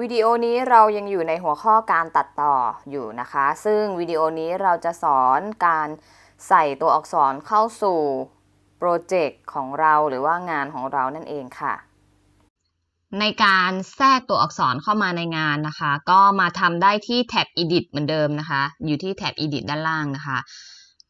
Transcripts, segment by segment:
วิดีโอนี้เรายังอยู่ในหัวข้อการตัดต่ออยู่นะคะ ซึ่งวิดีโอนี้เราจะสอนการใส่ตัวอักษรเข้าสู่โปรเจกต์ของเราหรือว่างานของเรานั่นเองค่ะ ในการแทรกตัวอักษรเข้ามาในงานนะคะ ก็มาทำได้ที่แท็บ edit เหมือนเดิมนะคะ อยู่ที่แท็บ edit ด้านล่างนะคะ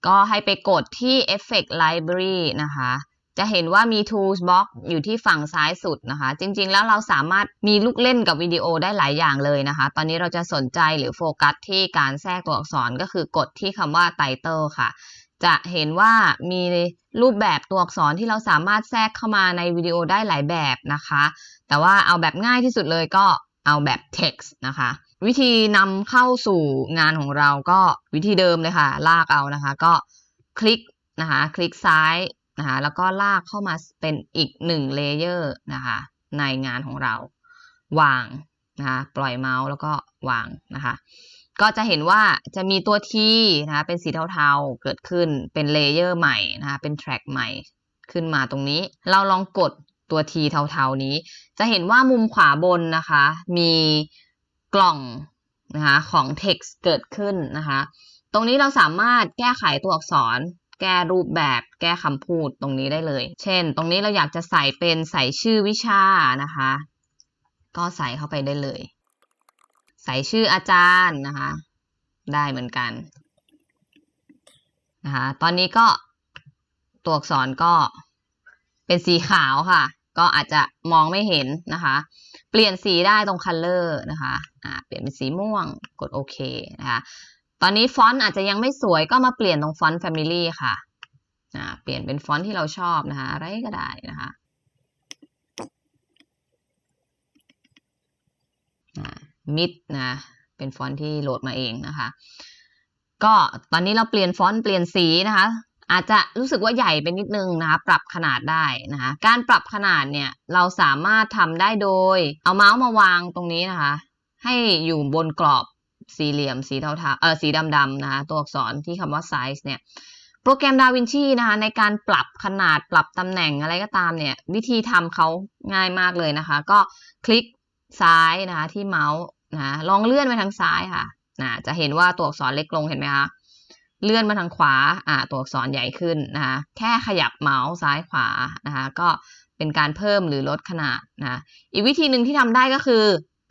ก็ให้ไปกดที่ effect library นะคะ จะเห็นว่ามี tools box อยู่ที่ฝั่งซ้ายสุดนะคะ จริงๆ แล้วเราสามารถมีลูกเล่นกับวิดีโอได้หลายอย่างเลยนะคะ ตอนนี้เราจะสนใจหรือโฟกัสที่การแทรกตัวอักษรก็คือกดที่คำว่า title ค่ะ จะเห็นว่ามีรูปแบบตัวอักษรที่เราสามารถแทรกเข้ามาในวิดีโอได้หลายแบบนะคะ แต่ว่าเอาแบบง่ายที่สุดเลยก็เอาแบบ text นะคะ วิธีนำเข้าสู่งานของเราก็วิธีเดิมเลยค่ะ ลากเอานะคะ ก็คลิกนะคะ คลิกซ้าย นะคะแล้วก็ลากเข้ามาเป็นอีกหนึ่งเลเยอร์นะคะในงานของเรา วางนะคะปล่อยเมาส์แล้วก็วางนะคะก็จะเห็นว่าจะมีตัว T นะคะเป็นสีเทาๆเกิดขึ้นเป็นเลเยอร์ใหม่นะคะเป็นแทร็กใหม่ขึ้นมาตรงนี้ เราลองกดตัว T เทาๆนี้ จะเห็นว่ามุมขวาบนนะคะ มีกล่องนะคะของ text เกิดขึ้นนะคะ ตรงนี้เราสามารถแก้ไขตัวอักษร แก้รูปแบบแก้คำพูดตรงนี้ได้เลย เช่น ตรงนี้เราอยากจะใส่เป็นใส่ชื่อวิชานะคะ ก็ใส่เข้าไปได้เลย ใส่ชื่ออาจารย์นะคะ ได้เหมือนกันนะคะ ตอนนี้ก็ตัวอักษรก็เป็นสีขาวค่ะ ก็อาจจะมองไม่เห็นนะคะ เปลี่ยนสีได้ตรง color นะคะ อ่า เปลี่ยนเป็นสีม่วง กดโอเคนะคะ ตอนนี้ฟอนต์อาจจะยังไม่สวยก็มาเปลี่ยนตรงฟอนต์ Family ค่ะเปลี่ยนเป็นฟอนต์ที่เราชอบนะคะ อะไรก็ได้นะคะมิดนะ เป็นฟอนต์ที่โหลดมาเองนะคะ ก็ตอนนี้เราเปลี่ยนฟอนต์เปลี่ยนสีนะคะ อาจจะรู้สึกว่าใหญ่ไปนิดนึงนะคะ ปรับขนาดได้นะคะ การปรับขนาดเนี่ยเราสามารถทำได้โดย เอาเมาส์มาวางตรงนี้นะคะ ให้อยู่บนกรอบ สี่เหลี่ยมสีเทาๆเออสีดำๆนะคะตัวอักษรที่คำว่า size เนี่ยโปรแกรม DaVinci นะคะในการปรับขนาดปรับตำแหน่งอะไรก็ตามเนี่ยวิธีทำเขาง่ายมากเลยนะคะ ก็คลิกซ้ายนะคะที่เมาส์นะลองเลื่อนไปทางซ้ายค่ะนะจะเห็นว่าตัวอักษรเล็กลงเห็นไหมคะเลื่อนมาทางขวาอ่าตัวอักษรใหญ่ขึ้นนะคะแค่ขยับเมาส์ซ้ายขวานะคะก็เป็นการเพิ่มหรือลดขนาดนะอีกวิธีหนึ่งที่ทำได้ก็คือ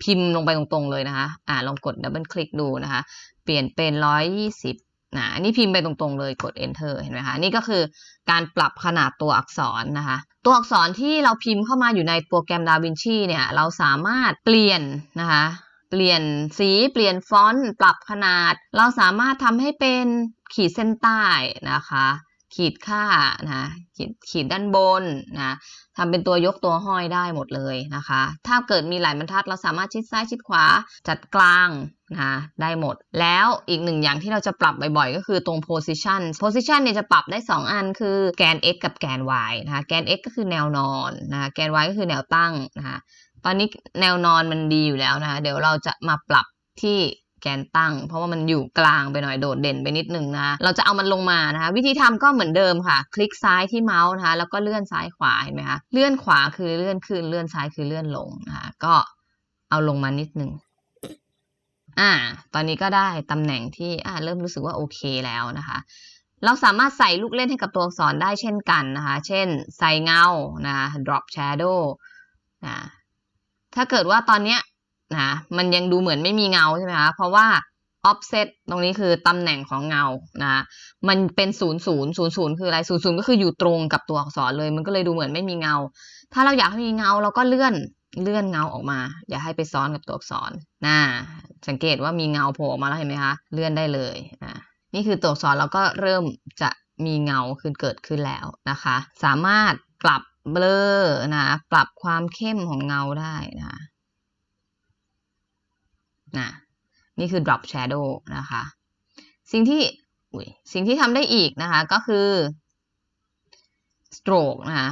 พิมพ์ลงไปตรงๆเลยนะคะ อ่าลองกดดับเบิลคลิกดูนะคะ เปลี่ยนเป็นร้อยยี่สิบนะอันนี้พิมพ์ไปตรงๆเลยกด enter เห็นไหมคะนี่ก็คือการปรับขนาดตัวอักษรนะคะ ตัวอักษรที่เราพิมพ์เข้ามาอยู่ในโปรแกรม DaVinci เนี่ย เราสามารถเปลี่ยนนะคะ เปลี่ยนสีเปลี่ยนฟอนต์ ปรับขนาด เราสามารถทำให้เป็นขีดเส้นใต้นะคะ ขีดค่านะขีดขีดด้านบนนะทำเป็นตัวยกตัวห้อยได้หมดเลยนะคะ ถ้าเกิดมีหลายบรรทัดเราสามารถชิดซ้ายชิดขวาจัดกลางนะได้หมด แล้วอีกหนึ่งอย่างที่เราจะปรับบ่อยๆ ก็คือตรง position position เนี่ยจะปรับได้ 2 อันคือแกน x กับแกน y นะคะแกน x ก็คือแนวนอนนะแกน y ก็คือแนวตั้งนะคะตอนนี้แนวนอนมันดีอยู่แล้วนะคะเดี๋ยวเราจะมาปรับที่ แกนตั้ง เพราะว่ามันอยู่กลางไปหน่อยโดดเด่นไปนิดนึงนะเราจะเอามันลงมานะคะ วิธีทำก็เหมือนเดิมค่ะ คลิกซ้ายที่เมาส์นะคะ แล้วก็เลื่อนซ้ายขวาเห็นไหมคะเลื่อนขวาคือเลื่อนขึ้นเลื่อนซ้ายคือเลื่อนลงนะคะก็เอาลงมานิดนึงอ่า ตอนนี้ก็ได้ตำแหน่งที่อ่าเริ่มรู้สึกว่าโอเคแล้วนะคะ เราสามารถใส่ลูกเล่นให้กับตัวอักษรได้เช่นกันนะคะ เช่น ใส่เงา นะ drop shadow นะถ้าเกิดว่าตอนเนี้ย นะมันยังดูเหมือนไม่มีเงาใช่ไหมคะเพราะว่า offset ตรงนี้คือตำแหน่งของเงานะมันเป็นศูนย์ศูนย์ศูนย์ศูนย์คืออะไรศูนย์ศูนย์ก็คืออยู่ตรงกับตัวอักษรเลย มันก็เลยดูเหมือนไม่มีเงา ถ้าเราอยากให้มีเงาเราก็เลื่อนเลื่อนเงาออกมา อย่าให้ไปซ้อนกับตัวอักษรนะสังเกตว่ามีเงาโผล่ออกมาแล้วเห็นไหมคะเลื่อนได้เลยนะนี่คือตัวอักษรเราก็เริ่มจะมีเงาขึ้นเกิดขึ้นแล้วนะคะ สามารถปรับเบลอนะปรับความเข้มของเงาได้นะ นะนี่คือ drop shadow นะคะ สิ่งที่สิ่งที่ทำได้อีกนะคะ ก็คือ stroke นะคะ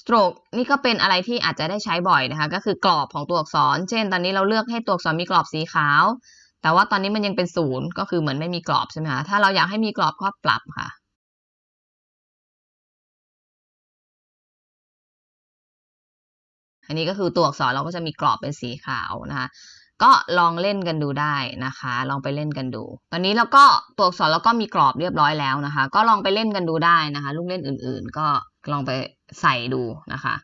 stroke นี่ก็เป็นอะไรที่อาจจะได้ใช้บ่อยนะคะ ก็คือกรอบของตัวอักษร เช่น ตอนนี้เราเลือกให้ตัวอักษรมีกรอบสีขาว แต่ว่าตอนนี้มันยังเป็นศูนย์ก็คือเหมือนไม่มีกรอบใช่ไหมคะถ้าเราอยากให้มีกรอบก็ปรับค่ะอันนี้ก็คือตัวอักษรเราก็จะมีกรอบเป็นสีขาวนะคะ ก็ลองเล่นกันดูได้นะคะ ลองไปเล่นกันดู ตอนนี้เราก็ตัวอักษรเราก็มีกรอบเรียบร้อยแล้วนะคะ ก็ลองไปเล่นกันดูได้นะคะ ลูกเล่นอื่นๆ ก็ลองไปใส่ดูนะคะ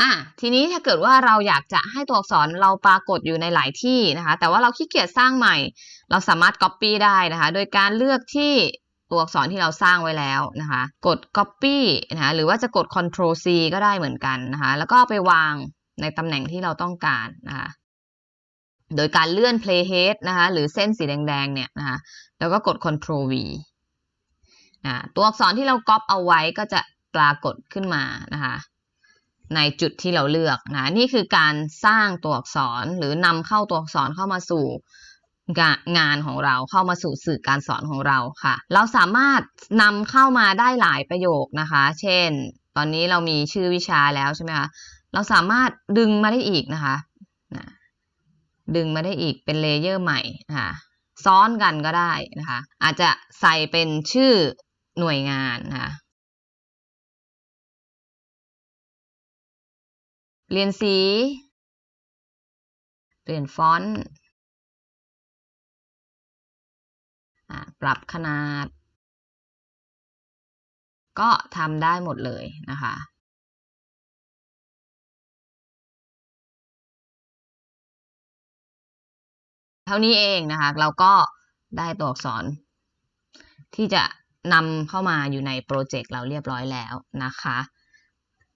อะทีนี้ถ้าเกิดว่าเราอยากจะให้ตัวอักษรเราปรากฏอยู่ในหลายที่นะคะ แต่ว่าเราขี้เกียจสร้างใหม่ เราสามารถ Copy ได้นะคะ โดยการเลือกที่ตัวอักษรที่เราสร้างไว้แล้วนะคะ กด Copy นะคะหรือว่าจะกด Ctrl C ก็ได้เหมือนกันนะคะ แล้วก็ไปวางในตำแหน่งที่เราต้องการนะคะ โดยการเลื่อน playhead นะคะหรือเส้นสีแดงๆเนี่ยนะคะแล้วก็กด Ctrl V ตัวอักษรที่เราก๊อปเอาไว้ก็จะปรากฏขึ้นมานะคะในจุดที่เราเลือกนะนี่คือการสร้างตัวอักษรหรือนำเข้าตัวอักษรเข้ามาสู่งางานของเราเข้ามาสู่สื่อการสอนของเราค่ะ เราสามารถนำเข้ามาได้หลายประโยคนะคะ เช่น ตอนนี้เรามีชื่อวิชาแล้วใช่ไหมคะเราสามารถดึงมาได้อีกนะคะนะ ดึงมาได้อีกเป็นเลเยอร์ใหม่นะคะซ้อนกันก็ได้นะคะ อาจจะใส่เป็นชื่อหน่วยงานนะคะเปลี่ยนสี เปลี่ยนฟอนต์ปรับขนาด ก็ทำได้หมดเลยนะคะ เท่านี้เองนะคะ เราก็ได้ตัวอักษร ที่จะนำเข้ามาอยู่ในโปรเจกต์เราเรียบร้อยแล้วนะคะ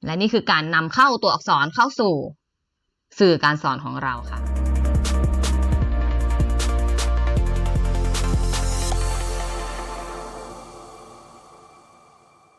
และนี่คือการนำเข้าตัวอักษรเข้าสู่สื่อการสอนของเราค่ะ